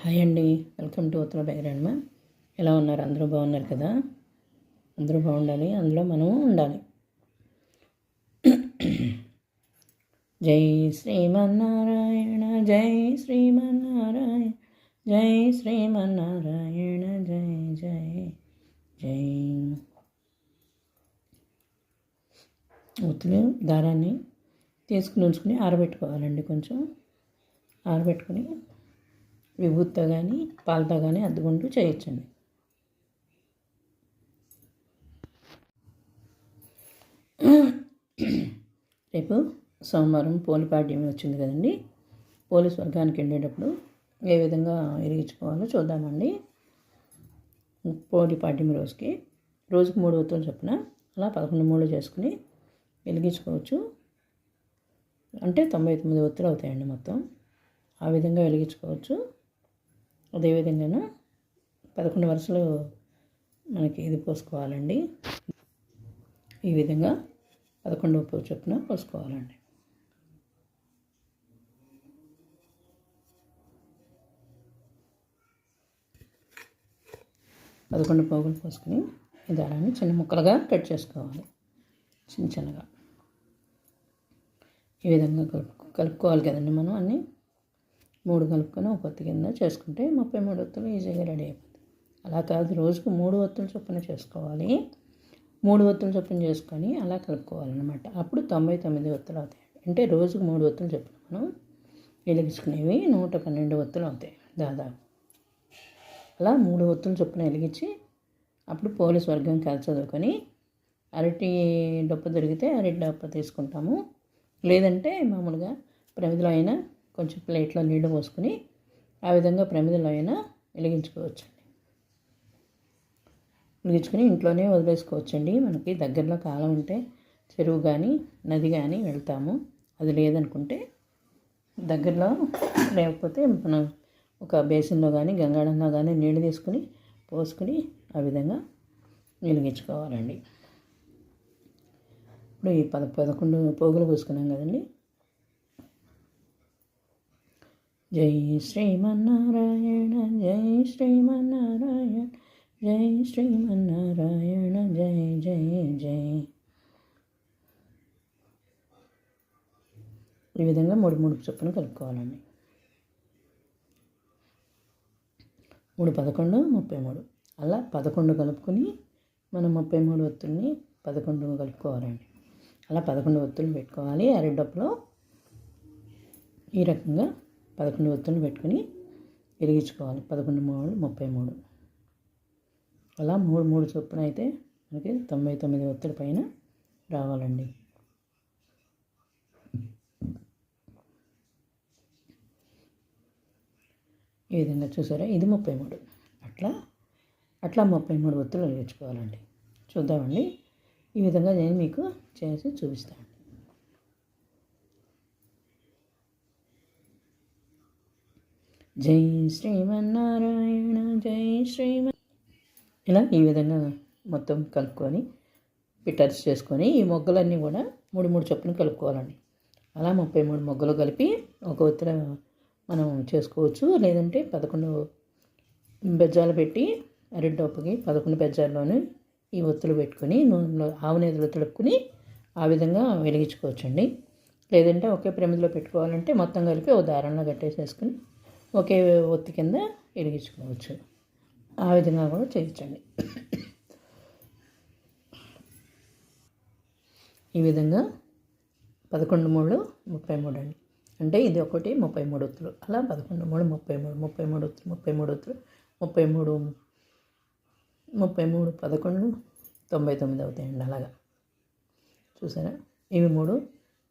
Hi అండి. Welcome to ఉత్తర బైరాన్మ ఎలా ఉన్నారు? అందరూ బాగున్నారు కదా? అందరూ బాగుండాలి. అందులో మనము ఉండాలి. జై శ్రీమన్నారాయణ జై శ్రీమన్నారాయణ జై శ్రీమన్నారాయణ జై జై జై. ఒత్తులు దారాన్ని తీసుకుని ఉంచుకుని ఆరబెట్టుకోవాలండి కొంచెం. ఆరబెట్టుకుని విభూతితో కానీ పాలతో కానీ అద్దుకుంటూ చేయొచ్చండి. రేపు సోమవారం పోలిపాడ్యం వచ్చింది కదండి. పోలీస్ వర్గానికి వెళ్ళేటప్పుడు ఏ విధంగా ఎరిగించుకోవాలో చూద్దామండి. పోలిపాడ్యం రోజుకి రోజుకి మూడు ఒత్తులు చొప్పున అలా పదకొండు మూడు చేసుకుని వెలిగించుకోవచ్చు. అంటే తొంభై తొమ్మిది ఒత్తులు అవుతాయండి మొత్తం. ఆ విధంగా వెలిగించుకోవచ్చు. అదేవిధంగా పదకొండు వరుసలు మనకి ఇది పోసుకోవాలండి. ఈ విధంగా పదకొండు ఉప్పు చొప్పున పోసుకోవాలండి. పదకొండు పోగులు పోసుకొని ఈ దారాన్ని చిన్న ముక్కలుగా కట్ చేసుకోవాలి. చిన్న చిన్నగా. ఈ విధంగా కలుపు కలుపుకోవాలి కదండి మనం అన్నీ? మూడు కలుపుకొని ఒక ఒత్తి కింద చేసుకుంటే ముప్పై మూడు ఒత్తులు ఈజీగా రెడీ అయిపోతుంది. అలా కాదు రోజుకు మూడు ఒత్తులు చొప్పున చేసుకోవాలి. మూడు ఒత్తులు చొప్పున చేసుకొని అలా కలుపుకోవాలన్నమాట. అప్పుడు తొంభై తొమ్మిది ఒత్తులు అవుతాయి. అంటే రోజుకు మూడు ఒత్తులు చొప్పున మనం వెలిగించుకునేవి నూట పన్నెండు ఒత్తులు అవుతాయి దాదాపు. అలా మూడు ఒత్తులు చొప్పున వెలిగించి అప్పుడు పోలీస్ వర్గం కలిసి చదువుకొని అరటి డొప్ప దొరికితే అరటి డొప్ప తీసుకుంటాము. లేదంటే మామూలుగా ప్రమిదలో అయినా కొంచెం ప్లేట్లో నీళ్ళు పోసుకొని ఆ విధంగా ప్రమిదలో అయినా వెలిగించుకోవచ్చండి. వెలిగించుకొని ఇంట్లోనే వదిలేసుకోవచ్చండి. మనకి దగ్గరలో కాలం ఉంటే చెరువు కానీ నది కానీ వెళ్తాము. అది లేదనుకుంటే దగ్గరలో లేకపోతే మనం ఒక బేసిన్లో కానీ గంగాడంలో కానీ నీళ్ళు తీసుకుని పోసుకుని ఆ విధంగా వెలిగించుకోవాలండి. ఇప్పుడు ఈ పద పదకొండు పోగులు పోసుకున్నాం కదండి. జై శ్రీమన్నారాయణ జై శ్రీమన్నారాయణ జై శ్రీమన్నారాయణ జై జై జై. ఈ విధంగా మూడు మూడు చొప్పున కలుపుకోవాలండి. మూడు పదకొండు ముప్పై మూడు. అలా పదకొండు కలుపుకొని మనం ముప్పై మూడు ఒత్తుల్ని పదకొండు కలుపుకోవాలండి. అలా పదకొండు ఒత్తులు పెట్టుకోవాలి. అరడప్పులో ఈ రకంగా పదకొండు ఒత్తులు పెట్టుకుని వెలిగించుకోవాలి. పదకొండు మూడు ముప్పై మూడు. అలా మూడు మూడు చొప్పున అయితే మనకి తొంభై తొమ్మిది ఒత్తుల పైన రావాలండి. ఈ విధంగా చూసారా? ఇది ముప్పై మూడు. అట్లా అట్లా ముప్పై మూడు ఒత్తులు వెలిగించుకోవాలండి. చూద్దామండి. ఈ విధంగా నేను మీకు చేసి చూపిస్తాను. జై శ్రీమన్నారాయణ జై శ్రీమ ఇలా ఈ విధంగా మొత్తం కలుపుకొని పిటర్స్ చేసుకొని ఈ మొగ్గలన్నీ కూడా మూడు మూడు చొప్పున కలుపుకోవాలండి. అలా ముప్పై మూడు మొగ్గలు కలిపి ఒక ఒత్తిడి మనం చేసుకోవచ్చు. లేదంటే పదకొండు బెజ్జాలు పెట్టి అరిడొప్పకి పదకొండు బెజ్జాల్లోనే ఈ ఒత్తులు పెట్టుకొని నూనెలో ఆవు నేతిలో తడుపుకుని ఆ విధంగా వెలిగించుకోవచ్చండి. లేదంటే ఒకే ప్రమిదిలో పెట్టుకోవాలంటే మొత్తం కలిపి ఒక దారంలో కట్టేసేసుకుని ఒకే ఒత్తి కింద ఇడిగించుకోవచ్చు ఆ విధంగా కూడా చేయించండి. ఈ విధంగా పదకొండు మూడు ముప్పై మూడు అండి. అంటే ఇది ఒకటి ముప్పై మూడు ఒత్తులు. అలా పదకొండు మూడు ముప్పై మూడు ముప్పై మూడు ఒత్తులు ముప్పై మూడు ఒత్తులు ముప్పై మూడు ముప్పై మూడు పదకొండు తొంభై తొమ్మిది అవుతాయండి అలాగా. చూసారా? ఇవి మూడు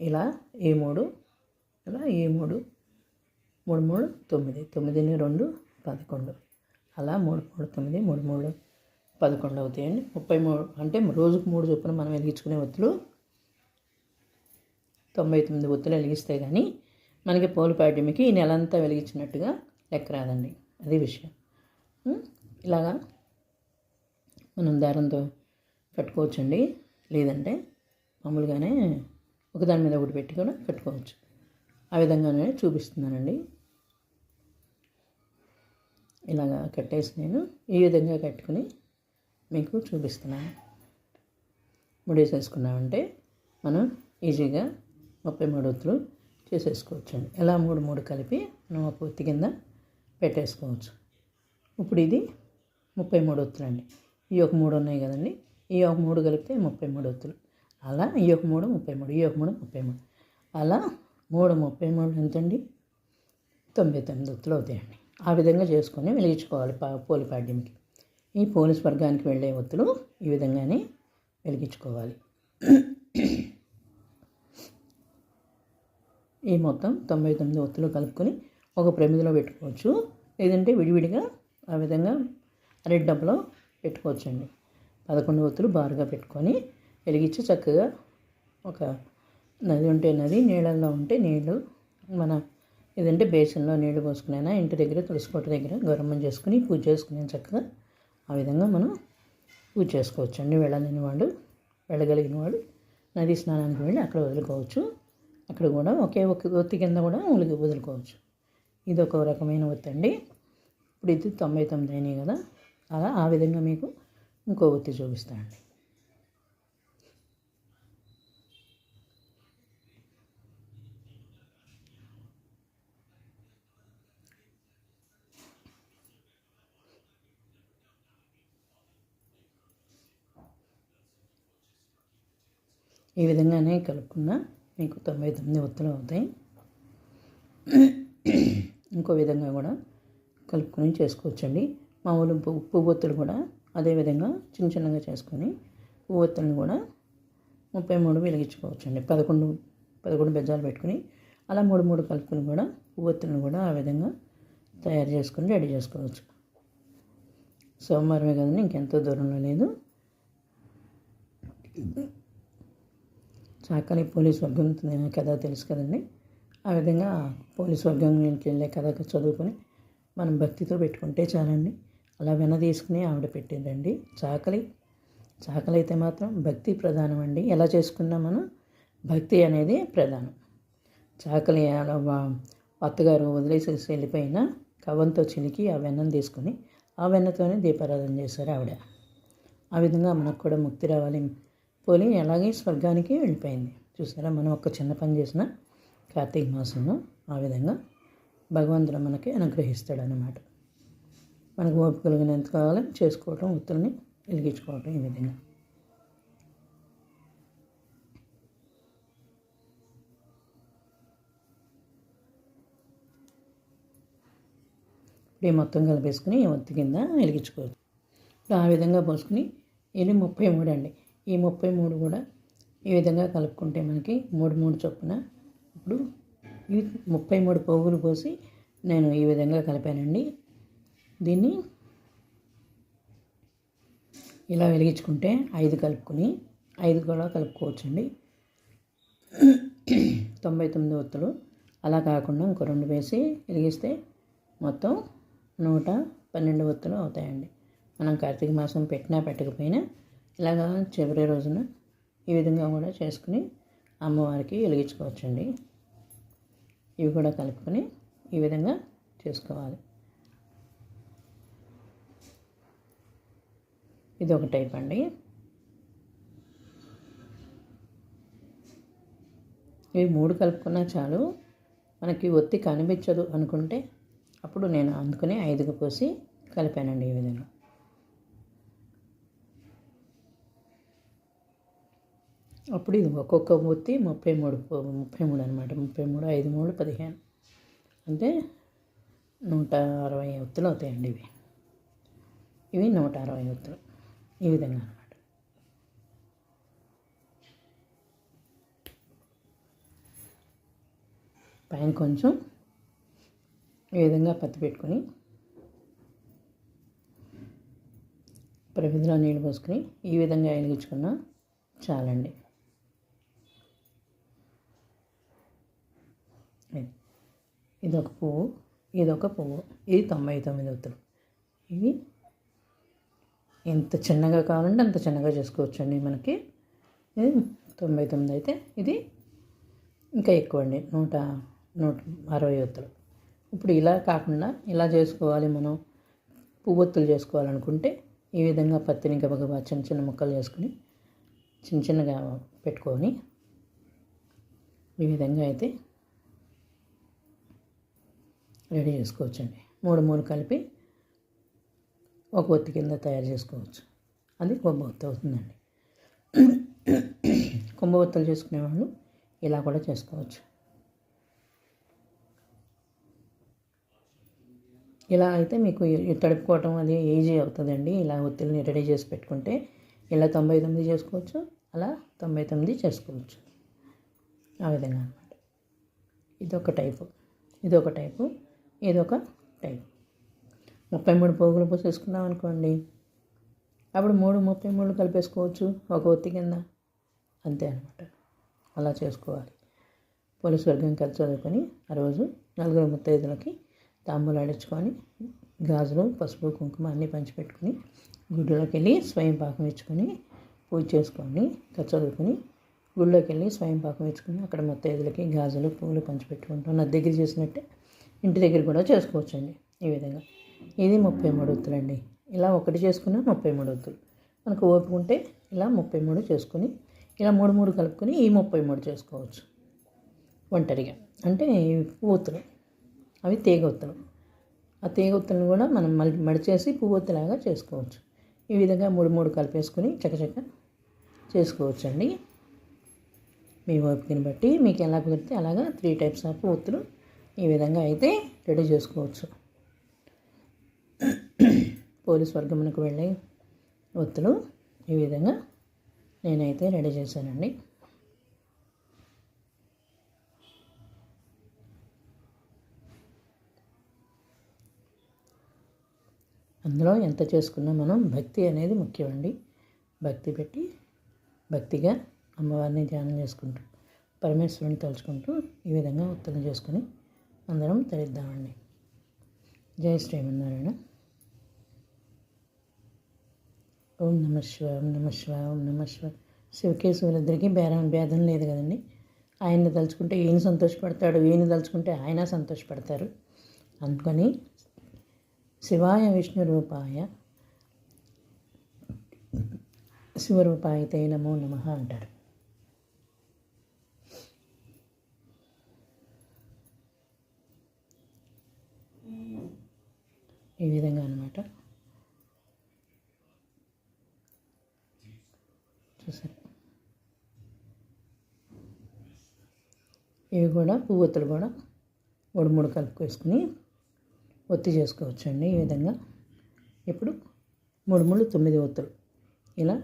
ఇలా ఈ మూడు ఇలా ఈ మూడు మూడు మూడు తొమ్మిది తొమ్మిదిని రెండు పదకొండు. అలా మూడు మూడు తొమ్మిది మూడు మూడు పదకొండు అవుతాయండి ముప్పై మూడు అంటే రోజుకు మూడు చొప్పున మనం వెలిగించుకునే ఒత్తులు తొంభై తొమ్మిది ఒత్తులు వెలిగిస్తే కానీ మనకి పోలు పాడ్యమికి ఈ నెలంతా వెలిగించినట్టుగా లెక్క రాదండి. అది విషయం. ఇలాగా మనం దారంతో కట్టుకోవచ్చండి లేదంటే మామూలుగానే ఒకదాని మీద ఒకటి పెట్టి కూడా కట్టుకోవచ్చు ఆ విధంగానే చూపిస్తున్నానండి. ఇలాగా కట్టేసి నేను ఈ విధంగా కట్టుకుని మీకు చూపిస్తున్నాను. ముడేసేసుకున్నామంటే మనం ఈజీగా ముప్పై మూడు ఒత్తులు చేసేసుకోవచ్చండి. ఇలా మూడు మూడు కలిపి మనం ఒక ఒత్తి కింద పెట్టేసుకోవచ్చు. ఇప్పుడు ఇది ముప్పై మూడు ఒత్తులు అండి ఈ ఒక మూడు ఉన్నాయి కదండి. ఈ ఒక మూడు కలిపితే ముప్పై మూడు ఒత్తులు. అలా ఈ ఒక మూడు ముప్పై మూడు ఈ ఒక మూడు ముప్పై మూడు. అలా మూడు ముప్పై మూడు ఎంతండి? తొంభై తొమ్మిది ఒత్తులు అవుతాయండి. ఆ విధంగా చేసుకొని వెలిగించుకోవాలి పా పోలిపాడ్యంకి ఈ పోలీస్ వర్గానికి వెళ్ళే ఒత్తులు ఈ విధంగానే వెలిగించుకోవాలి. ఈ మొత్తం తొంభై తొమ్మిది ఒత్తులు కలుపుకొని ఒక ప్రమిదిలో పెట్టుకోవచ్చు. లేదంటే విడివిడిగా ఆ విధంగా అరటి డబ్బలో పెట్టుకోవచ్చండి. పదకొండు ఒత్తులు బారుగా పెట్టుకొని వెలిగించి చక్కగా ఒక నది ఉంటే నది నీళ్ళల్లో ఉంటే నీళ్ళు. మన ఇదంటే బేసిన్లో నీళ్ళు పోసుకునేనా ఇంటి దగ్గర తులసికోట దగ్గర గౌరమ్మం చేసుకుని పూజ చేసుకునే చక్కగా ఆ విధంగా మనం పూజ చేసుకోవచ్చండి. వెళ్ళలేని వాళ్ళు వెళ్ళగలిగిన వాడు నది స్నానానికి వెళ్ళి అక్కడ వదులుకోవచ్చు. అక్కడ కూడా ఒకే ఒక ఒత్తి కింద కూడా ఉలికి వదులుకోవచ్చు. ఇది ఒక రకమైన ఒత్తి అండి. ఇప్పుడు ఇది తొంభై తొమ్మిది అయినాయి కదా అలా ఆ విధంగా మీకు ఇంకో ఒత్తి చూపిస్తానండి. ఈ విధంగానే కలుపుకున్న మీకు తొంభై తొమ్మిది ఒత్తులు అవుతాయి. ఇంకో విధంగా కూడా కలుపుకొని చేసుకోవచ్చండి. మామూలు ఉప్పు ఒత్తులు కూడా అదే విధంగా చిన్న చిన్నగా చేసుకొని పువ్వు ఒత్తులను కూడా ముప్పై మూడు వెలిగించుకోవచ్చండి. పదకొండు పదకొండు బెజ్జాలు పెట్టుకుని అలా మూడు మూడు కలుపుకొని కూడా పువ్వు ఒత్తులను కూడా ఆ విధంగా తయారు చేసుకొని రెడీ చేసుకోవచ్చు. సోమవారమే కదండి ఇంకెంతో దూరంలో లేదు. చాకలి పోలీస్ వర్గం కథ తెలుసు కదండి. ఆ విధంగా పోలీస్ వర్గంకి వెళ్ళే కథ చదువుకొని మనం భక్తితో పెట్టుకుంటే చాలండి. అలా వెన తీసుకుని ఆవిడ పెట్టిందండి. చాకలి. చాకలి అయితే మాత్రం భక్తి ప్రధానం అండి ఎలా చేసుకున్నా మనం భక్తి అనేది ప్రధానం. చాకలి అలా అత్తగారు వదిలేసేసి వెళ్ళిపోయిన కవ్వంతో చిలికి ఆ వెన్నను తీసుకొని ఆ వెన్నతోనే దీపారాధన చేశారు ఆవిడ. ఆ విధంగా మనకు కూడా ముక్తి రావాలి. పోలి అలాగే స్వర్గానికి వెళ్ళిపోయింది. చూసారా మనం ఒక చిన్న పని చేసిన కార్తీక మాసంలో ఆ విధంగా భగవంతుడు మనకి అనుగ్రహిస్తాడు అనమాట మనకు ఓపిక కలిగినంత కావాలో చేసుకోవటం ఒత్తుల్ని వెలిగించుకోవటం ఈ విధంగా. ఇప్పుడు మొత్తం కలిపేసుకుని ఒత్తి కింద వెలిగించుకోవచ్చు. ఇప్పుడు ఆ విధంగా పోసుకుని ఇది ముప్పై మూడు అండి. ఈ ముప్పై మూడు కూడా ఈ విధంగా కలుపుకుంటే మనకి మూడు మూడు చొప్పున ఇప్పుడు ఈ ముప్పై మూడు పోగులు పోసి నేను ఈ విధంగా కలిపానండి. దీన్ని ఇలా వెలిగించుకుంటే ఐదు కలుపుకొని ఐదు కూడా కలుపుకోవచ్చండి. తొంభై తొమ్మిది ఒత్తులు. అలా కాకుండా ఇంకో రెండు వేసి వెలిగిస్తే మొత్తం నూట పన్నెండు ఒత్తులు అవుతాయండి. మనం కార్తీక మాసం పెట్టినా పెట్టకపోయినా ఇలాగా చివరి రోజున ఈ విధంగా కూడా చేసుకుని అమ్మవారికి వెలిగించుకోవచ్చండి. ఇవి కూడా కలుపుకొని ఈ విధంగా చేసుకోవాలి. ఇది ఒక టైప్ అండి. ఇవి మూడు కలుపుకున్నా చాలు. మనకి ఒత్తి కనిపించదు అనుకుంటే అప్పుడు నేను అందుకని ఐదుగా పోసి కలిపానండి ఈ విధంగా. అప్పుడు ఇది ఒక్కొక్క మూర్తి ముప్పై మూడు ముప్పై మూడు అనమాట ముప్పై మూడు ఐదు మూడు పదిహేను. అంటే నూట అరవై ఒత్తులు అవుతాయండి ఇవి. ఇవి నూట అరవై ఒత్తులు. ఈ విధంగా అనమాట పైన కొంచెం ఈ విధంగా పత్తి పెట్టుకొని ప్రమిదిలో నీళ్ళు పోసుకొని ఈ విధంగా వెలిగించుకున్నా చాలండి ఇది. ఇదొక పువ్వు ఇదొక పువ్వు. ఇది తొంభై తొమ్మిది అవుతుంది ఇవి ఎంత చిన్నగా కావాలంటే అంత చిన్నగా చేసుకోవచ్చండి మనకి. ఇది తొంభై తొమ్మిది అయితే ఇది ఇంకా ఎక్కువ అండి. నూట నూట అరవై ఒత్తులు. ఇప్పుడు ఇలా కాకుండా ఇలా చేసుకోవాలి మనం. పువ్వొత్తులు చేసుకోవాలనుకుంటే ఈ విధంగా పత్తిని గబగబా చిన్న చిన్న ముక్కలు చేసుకుని చిన్న చిన్నగా పెట్టుకొని ఈ విధంగా అయితే రెడీ చేసుకోవచ్చండి. మూడు మూడు కలిపి ఒక ఒత్తి కింద తయారు చేసుకోవచ్చు. అది కొమ్మొత్తి అవుతుందండి. కొమ్మ చేసుకునేవాళ్ళు ఇలా కూడా చేసుకోవచ్చు. ఇలా అయితే మీకు తడుపుకోవటం అది ఈజీ అవుతుందండి. ఇలా ఒత్తిడిని రెడీ చేసి పెట్టుకుంటే ఇలా తొంభై తొమ్మిది చేసుకోవచ్చు అలా తొంభై తొమ్మిది చేసుకోవచ్చు. ఆ విధంగా అనమాట ఇదొక టైపు. ఇదొక టైపు. ఇదొక టైం. ముప్పై మూడు పోగులు పోసేసుకున్నాం అనుకోండి. అప్పుడు మూడు ముప్పై మూడు కలిపేసుకోవచ్చు ఒక ఒత్తి కింద. అంతే అనమాట అలా చేసుకోవాలి. పోలీస్ వర్గం కలిసి చదువుకొని ఆ రోజు నలుగురు ముత్తైదులకి తాంబూలాడించుకొని గాజులు పసుపు కుంకుమ అన్నీ పంచిపెట్టుకొని గుడిలోకి వెళ్ళి స్వయం పాకం ఇచ్చుకొని పూజ చేసుకొని కథ చదువుకొని గుళ్ళోకి వెళ్ళి స్వయం పాకం ఇచ్చుకొని అక్కడ ముత్తైదులకి గాజులు పువ్వులు పంచిపెట్టుకుంటాం నా దగ్గర చేసినట్టే ఇంటి దగ్గర కూడా చేసుకోవచ్చండి ఈ విధంగా. ఇది ముప్పై మూడు ఒత్తులండి. ఇలా ఒకటి చేసుకున్న ముప్పై మూడు ఒత్తులు. మనకు ఓపిక ఉంటే ఇలా ముప్పై మూడు చేసుకొని ఇలా మూడు మూడు కలుపుకొని ఈ ముప్పై మూడు చేసుకోవచ్చు. ఒంటరిగా. అంటే పూతులు అవి తీగొత్తులు ఆ తీగొత్తులను కూడా మనం మళ్ళీ మడిచేసి పువ్వొత్తులాగా చేసుకోవచ్చు. ఈ విధంగా మూడు మూడు కలిపేసుకుని చకచక చేసుకోవచ్చండి. మీ ఓపికని బట్టి మీకు ఎలా కుదిరితే అలాగా త్రీ టైప్స్ ఆఫ్ ఒత్తులు ఈ విధంగా అయితే రెడీ చేసుకోవచ్చు. పోలీస్ వర్గమునకు వెళ్ళే ఒత్తులు ఈ విధంగా నేనైతే రెడీ చేశానండి. అందులో ఎంత చేసుకున్నా మనం భక్తి అనేది ముఖ్యమండి. భక్తి పెట్టి భక్తిగా అమ్మవారిని ధ్యానం చేసుకుంటూ పరమేశ్వరుని తలుచుకుంటూ ఈ విధంగా ఉత్తరం చేసుకొని అందరం తరిద్దామండి. జై శ్రీమన్నారాయణ. ఓం నమ శివ ఓం నమ శివ ఓం నమ శివ శివకేశ్వరులిద్దరికీ భేదం భేదం లేదు కదండి. ఆయన్ని తలుచుకుంటే ఈయన సంతోషపడతాడు ఈయన తలుచుకుంటే ఆయన సంతోషపడతారు. అందుకని శివాయ విష్ణు రూపాయ శివరూపాయతే నమో నమ అంటారు. ఈ విధంగా అనమాట చూసారు? ఇవి కూడా పువ్వొత్తులు కూడా మూడు మూడు కలుపుకేసుకుని ఒత్తి చేసుకోవచ్చండి ఈ విధంగా. ఇప్పుడు మూడు మూడు తొమ్మిది ఒత్తులు. ఇలా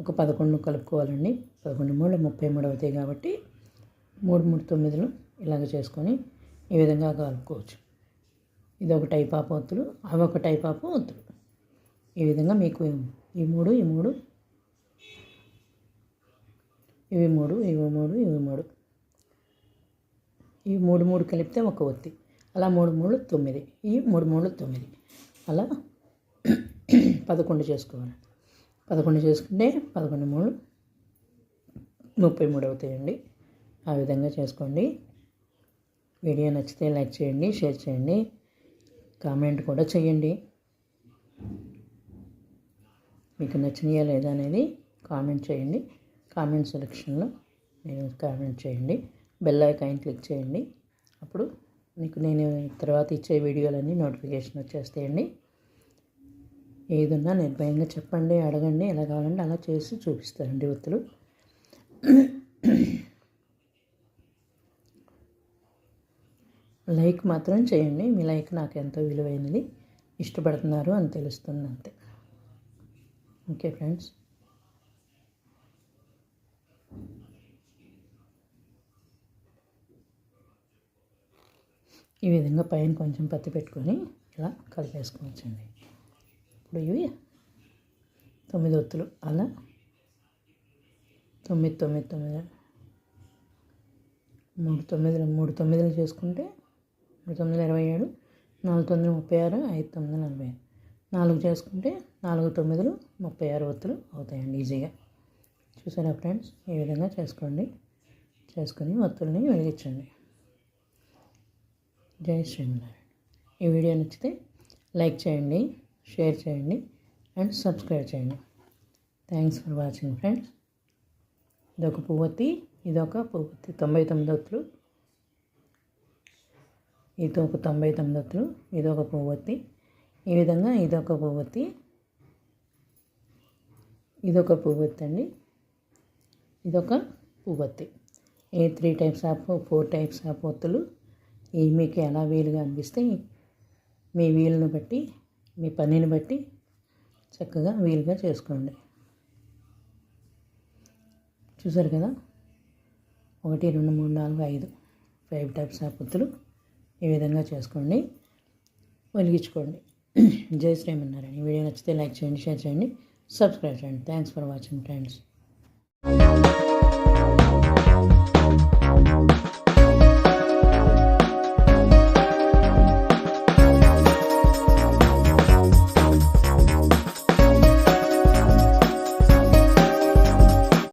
ఒక పదకొండు కలుపుకోవాలండి. పదకొండు మూడు ముప్పై మూడు అవుతాయి కాబట్టి మూడు మూడు తొమ్మిదిలు ఇలాగ చేసుకొని ఈ విధంగా కలుపుకోవచ్చు. ఇది ఒక టైప్ ఆఫ్ ఒత్తులు అవి ఒక టైప్ ఆఫ్ ఒత్తులు. ఈ విధంగా మీకు ఈ మూడు ఈ మూడు. ఇవి మూడు ఇవి మూడు ఇవి మూడు. ఈ మూడు మూడు కలిపితే ఒక ఒత్తి. అలా మూడు మూడు తొమ్మిది. ఈ మూడు మూడు తొమ్మిది. అలా పదకొండు చేసుకోవాలి. పదకొండు చేసుకుంటే పదకొండు మూడు ముప్పై మూడు అవుతాయండి. ఆ విధంగా చేసుకోండి. వీడియో నచ్చితే లైక్ చేయండి షేర్ చేయండి. కామెంట్ కూడా చేయండి మీకు నచ్చినాయా లేదా అనేది కామెంట్ చేయండి కామెంట్ సెలెక్షన్లో మీరు కామెంట్ చేయండి బెల్ ఐకాన్ క్లిక్ చేయండి. అప్పుడు మీకు నేను తర్వాత ఇచ్చే వీడియోలన్నీ నోటిఫికేషన్ వచ్చేస్తాయండి. ఏదన్నా నిర్భయంగా చెప్పండి అడగండి ఎలా కావాలంటే అలా చేసి చూపిస్తారండి ఒత్తులు. లైక్ మాత్రం చేయండి. మీ లైక్ నాకు ఎంతో విలువైనది. ఇష్టపడుతున్నారు అని తెలుస్తుంది అంతే. Okay friends. ఈ విధంగా పైన కొంచెం పత్తి పెట్టుకొని ఇలా కలిపేసుకోవచ్చండి ఇప్పుడు ఇవి తొమ్మిది ఒత్తులు అలా. తొమ్మిది తొమ్మిది తొమ్మిది. మూడు తొమ్మిదిలు మూడు తొమ్మిదిలు చేసుకుంటే మూడు తొమ్మిది ఇరవై ఏడు నాలుగు తొమ్మిది ముప్పై ఆరు ఐదు తొమ్మిది నలభై నాలుగు చేసుకుంటే నాలుగు తొమ్మిదిలు ముప్పై ఆరు ఒత్తులు అవుతాయండి ఈజీగా. చూసారా ఫ్రెండ్స్? ఈ విధంగా చేసుకోండి. చేసుకుని ఒత్తుల్ని వెలిగించండి. జై శ్రీమన్నారాయణ. ఈ వీడియో నచ్చితే లైక్ చేయండి షేర్ చేయండి అండ్ సబ్స్క్రైబ్ చేయండి. Thanks for watching friends. ఇదొక పువ్వొత్తి ఇదొక పువ్వొత్తి. తొంభై తొమ్మిది ఒత్తులు. ఇదొక తొంభై తొమ్మిది ఇదొక పువ్వొత్తి. ఈ విధంగా ఇదొక పువ్వొత్తి ఇదొక పువ్వొత్తి అండి. ఇదొక పువ్వొత్తి. ఈ three types of four types of ఒత్తులు. ఈ మీకు ఎలా వీలుగా అనిపిస్తే మీ వీలుని బట్టి మీ పనిని బట్టి చక్కగా వీలుగా చేసుకోండి. చూసారు కదా? ఒకటి రెండు మూడు నాలుగు ఐదు. ఫైవ్ టైప్స్ ఆఫ్ ఒత్తులు. ఈ విధంగా చేసుకోండి. వెలిగించుకోండి. జై శ్రీమన్నారాయణ. ఈ వీడియో నచ్చితే లైక్ చేయండి షేర్ చేయండి సబ్స్క్రైబ్ చేయండి. Thanks for watching friends